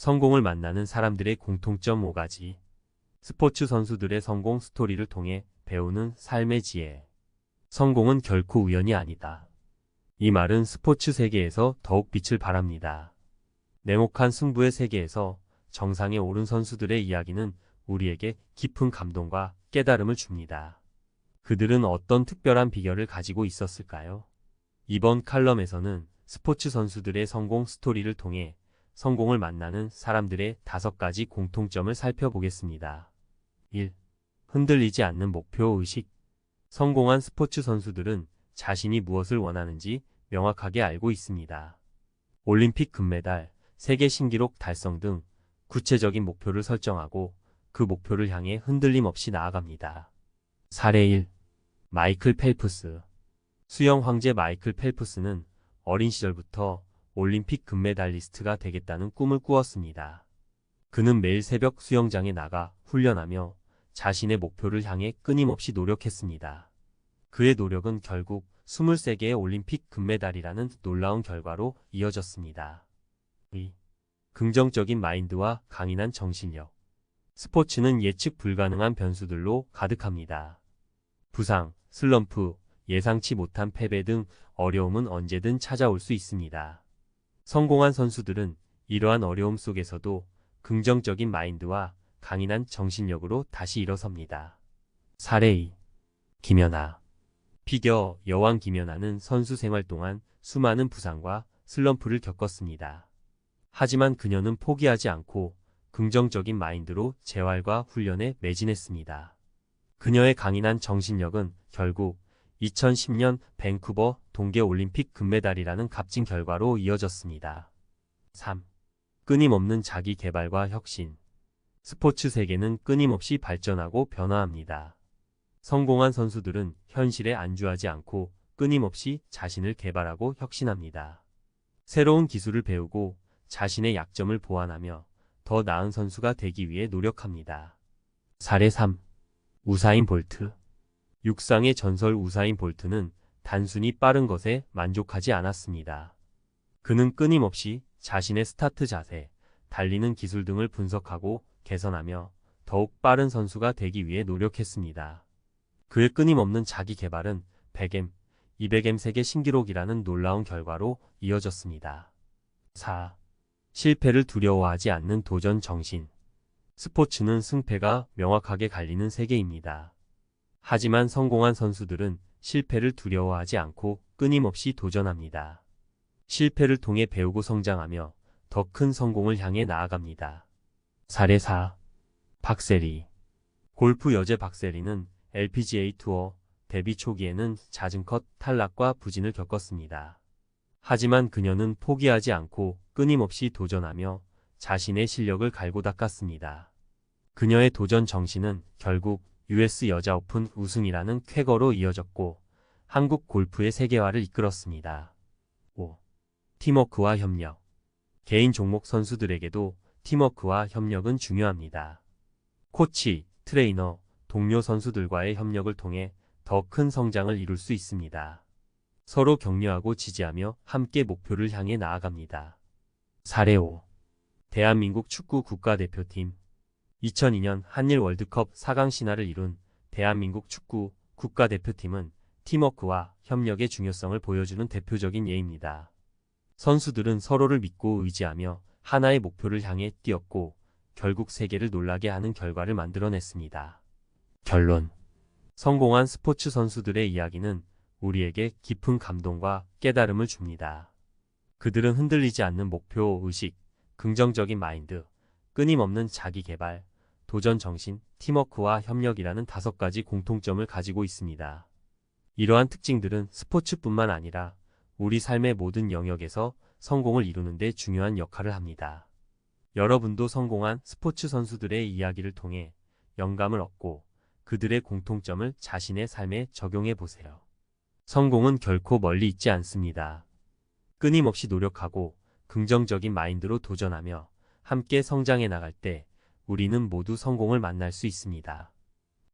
성공을 만나는 사람들의 공통점 5가지. 스포츠 선수들의 성공 스토리를 통해 배우는 삶의 지혜. 성공은 결코 우연이 아니다. 이 말은 스포츠 세계에서 더욱 빛을 발합니다. 냉혹한 승부의 세계에서 정상에 오른 선수들의 이야기는 우리에게 깊은 감동과 깨달음을 줍니다. 그들은 어떤 특별한 비결을 가지고 있었을까요? 이번 칼럼에서는 스포츠 선수들의 성공 스토리를 통해 성공을 만나는 사람들의 다섯 가지 공통점을 살펴보겠습니다. 1. 흔들리지 않는 목표 의식. 성공한 스포츠 선수들은 자신이 무엇을 원하는지 명확하게 알고 있습니다. 올림픽 금메달, 세계 신기록 달성 등 구체적인 목표를 설정하고 그 목표를 향해 흔들림 없이 나아갑니다. 사례 1. 마이클 펠프스. 수영 황제 마이클 펠프스는 어린 시절부터 올림픽 금메달리스트가 되겠다는 꿈을 꾸었습니다. 그는 매일 새벽 수영장에 나가 훈련하며 자신의 목표를 향해 끊임없이 노력했습니다. 그의 노력은 결국 23개의 올림픽 금메달이라는 놀라운 결과로 이어졌습니다. 2. 긍정적인 마인드와 강인한 정신력. 스포츠는 예측 불가능한 변수들로 가득합니다. 부상, 슬럼프, 예상치 못한 패배 등 어려움은 언제든 찾아올 수 있습니다. 성공한 선수들은 이러한 어려움 속에서도 긍정적인 마인드와 강인한 정신력으로 다시 일어섭니다. 사례 2. 김연아 피겨 여왕 김연아는 선수 생활 동안 수많은 부상과 슬럼프를 겪었습니다. 하지만 그녀는 포기하지 않고 긍정적인 마인드로 재활과 훈련에 매진했습니다. 그녀의 강인한 정신력은 결국 2010년 밴쿠버 동계올림픽 금메달이라는 값진 결과로 이어졌습니다. 3. 끊임없는 자기 개발과 혁신. 스포츠 세계는 끊임없이 발전하고 변화합니다. 성공한 선수들은 현실에 안주하지 않고 끊임없이 자신을 개발하고 혁신합니다. 새로운 기술을 배우고 자신의 약점을 보완하며 더 나은 선수가 되기 위해 노력합니다. 사례 3. 우사인 볼트. 육상의 전설 우사인 볼트는 단순히 빠른 것에 만족하지 않았습니다. 그는 끊임없이 자신의 스타트 자세, 달리는 기술 등을 분석하고 개선하며 더욱 빠른 선수가 되기 위해 노력했습니다. 그의 끊임없는 자기 개발은 100M, 200M 세계 신기록이라는 놀라운 결과로 이어졌습니다. 4. 실패를 두려워하지 않는 도전 정신. 스포츠는 승패가 명확하게 갈리는 세계입니다. 하지만 성공한 선수들은 실패를 두려워하지 않고 끊임없이 도전합니다. 실패를 통해 배우고 성장하며 더 큰 성공을 향해 나아갑니다. 사례 4. 박세리 골프 여제 박세리는 LPGA 투어 데뷔 초기에는 잦은 컷 탈락과 부진을 겪었습니다. 하지만 그녀는 포기하지 않고 끊임없이 도전하며 자신의 실력을 갈고 닦았습니다. 그녀의 도전 정신은 결국 US 여자 오픈 우승이라는 쾌거로 이어졌고 한국 골프의 세계화를 이끌었습니다. 5. 팀워크와 협력 개인 종목 선수들에게도 팀워크와 협력은 중요합니다. 코치, 트레이너, 동료 선수들과의 협력을 통해 더 큰 성장을 이룰 수 있습니다. 서로 격려하고 지지하며 함께 목표를 향해 나아갑니다. 사례 5. 대한민국 축구 국가대표팀 2002년 한일 월드컵 4강 신화를 이룬 대한민국 축구 국가대표팀은 팀워크와 협력의 중요성을 보여주는 대표적인 예입니다. 선수들은 서로를 믿고 의지하며 하나의 목표를 향해 뛰었고 결국 세계를 놀라게 하는 결과를 만들어냈습니다. 결론 성공한 스포츠 선수들의 이야기는 우리에게 깊은 감동과 깨달음을 줍니다. 그들은 흔들리지 않는 목표 의식, 긍정적인 마인드, 끊임없는 자기 개발, 도전 정신, 팀워크와 협력이라는 다섯 가지 공통점을 가지고 있습니다. 이러한 특징들은 스포츠뿐만 아니라 우리 삶의 모든 영역에서 성공을 이루는 데 중요한 역할을 합니다. 여러분도 성공한 스포츠 선수들의 이야기를 통해 영감을 얻고 그들의 공통점을 자신의 삶에 적용해 보세요. 성공은 결코 멀리 있지 않습니다. 끊임없이 노력하고 긍정적인 마인드로 도전하며 함께 성장해 나갈 때 우리는 모두 성공을 만날 수 있습니다.